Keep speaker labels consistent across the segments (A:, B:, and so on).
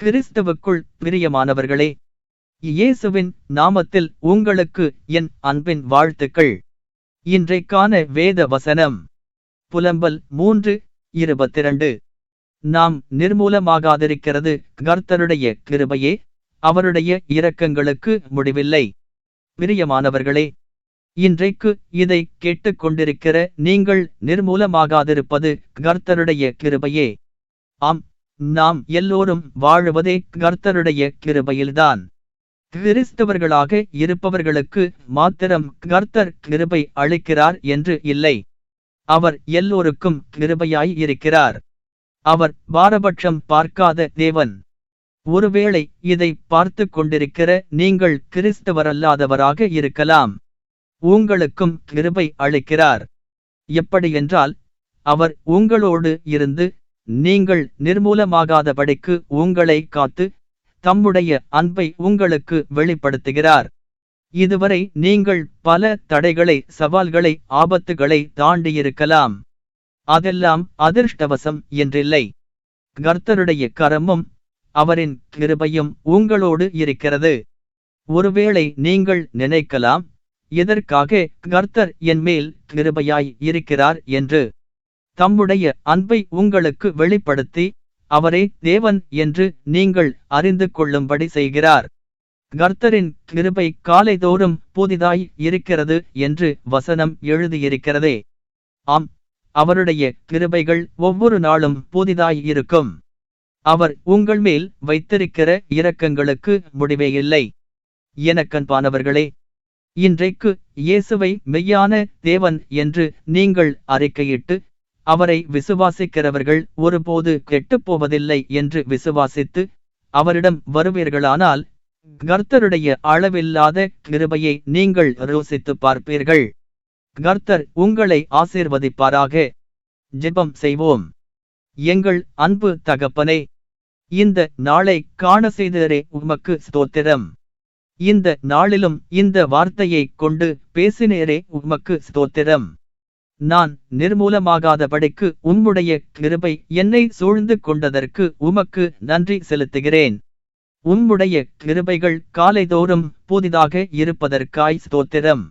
A: கிறிஸ்தவுக்குள் பிரியமானவர்களே இயேசுவின் நாமத்தில் உங்களுக்கு என் அன்பின் வாழ்த்துக்கள். இன்றைக்கான வேத வசனம் புலம்பல் மூன்று இருபத்திரண்டு. நாம் நிர்மூலமாகாதிருக்கிறது கர்த்தருடைய கிருபையே அவருடைய இரக்கங்களுக்கு முடிவில்லை. பிரியமானவர்களே இன்றைக்கு இதை கேட்டுக்கொண்டிருக்கிற நீங்கள் நிர்மூலமாகாதிருப்பது கர்த்தருடைய கிருபையே. ஆம் நாம் எல்லோரும் வாழுவதே கர்த்தருடைய கிருபையில்தான். கிறிஸ்தவர்களாக இருப்பவர்களுக்கு மாத்திரம் கர்த்தர் கிருபை அளிக்கிறார் என்று இல்லை. அவர் எல்லோருக்கும் கிருபையாய் இருக்கிறார். அவர் பாரபட்சம் பார்க்காத தேவன். ஒருவேளை இதை பார்த்து கொண்டிருக்கிற நீங்கள் கிறிஸ்தவரல்லாதவராக இருக்கலாம். உங்களுக்கும் கிருபை அளிக்கிறார். எப்படியென்றால் அவர் உங்களோடு இருந்து நீங்கள் நிர்மூலமாகாதபடிக்கு உங்களை காத்து தம்முடைய அன்பை உங்களுக்கு வெளிப்படுத்துகிறார். இதுவரை நீங்கள் பல தடைகளை சவால்களை ஆபத்துகளை தாண்டியிருக்கலாம். அதெல்லாம் அதிர்ஷ்டவசம் என்றில்லை. கர்த்தருடைய கரமும் அவரின் கிருபையும் உங்களோடு இருக்கிறது. ஒருவேளை நீங்கள் நினைக்கலாம் இதற்காக கர்த்தர் என் மேல் கிருபையாய் இருக்கிறார் என்று. தம்முடைய அன்பை உங்களுக்கு வெளிப்படுத்தி அவரே தேவன் என்று நீங்கள் அறிந்து கொள்ளும்படி செய்கிறார். கர்த்தரின் கிருபை காலைதோறும் புதிதாய் இருக்கிறது என்று வசனம் எழுதியிருக்கிறதே. ஆம் அவருடைய கிருபைகள் ஒவ்வொரு நாளும் புதிதாய் இருக்கும். அவர் உங்கள் மேல் வைத்திருக்கிற இரக்கங்களுக்கு முடிவே இல்லை. எனக்கன்பானவர்களே இன்றைக்கு இயேசுவை மெய்யான தேவன் என்று நீங்கள் அறிக்கையிட்டு அவரை விசுவாசிக்கிறவர்கள் ஒருபோது கெட்டுப்போவதில்லை என்று விசுவாசித்து அவரிடம் வருவீர்களானால் கர்த்தருடைய அளவில்லாத கிருபையை நீங்கள் ரோசித்து பார்ப்பீர்கள். கர்த்தர் உங்களை ஆசீர்வதிப்பாராக. ஜெபம் செய்வோம். எங்கள் அன்பு தகப்பனே இந்த நாளை காண செய்தரே உமக்கு ஸ்தோத்திரம். இந்த நாளிலும் இந்த வார்த்தையை கொண்டு பேசினேரே உமக்கு ஸ்தோத்திரம். நான் நிர்மூலமாகாதபடிக்கு உம்முடைய கிருபை என்னை சூழ்ந்து கொண்டதற்கு உமக்கு நன்றி செலுத்துகிறேன். உம்முடைய கிருபைகள் காலைதோறும் புதிதாக இருப்பதற்காய் ஸ்தோத்திரம்.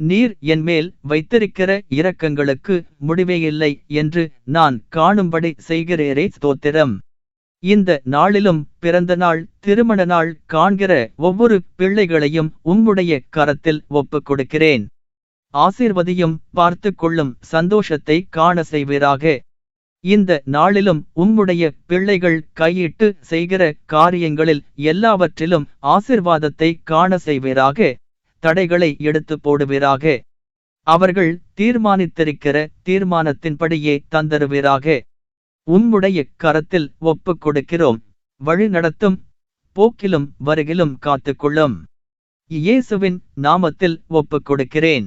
A: நீர் என்மேல் வைத்திருக்கிற இரக்கங்களுக்கு முடிவே இல்லை என்று நான் காணும்படி செய்கிறேரே ஸ்தோத்திரம். இந்த நாளிலும் பிறந்த நாள் திருமண நாள் காண்கிற ஒவ்வொரு பிள்ளைகளையும் உம்முடைய கரத்தில் ஒப்புக் கொடுக்கிறேன் ஆசீர்வதியும் பார்த்து கொள்ளும் சந்தோஷத்தை காண செய்வீராக. இந்த நாளிலும் உம்முடைய பிள்ளைகள் கையிட்டு செய்கிற காரியங்களில் எல்லாவற்றிலும் ஆசிர்வாதத்தை காண செய்வீராக. தடைகளை எடுத்து போடுவீராக. அவர்கள் தீர்மானித்திருக்கிற தீர்மானத்தின்படியே தந்தருவீராக. உம்முடைய கரத்தில் ஒப்புக் கொடுக்கிறோம். வழி நடத்தும் போக்கிலும் வருகிலும் காத்துக்கொள்ளும் இயேசுவின் நாமத்தில் ஒப்புக் கொடுக்கிறேன்.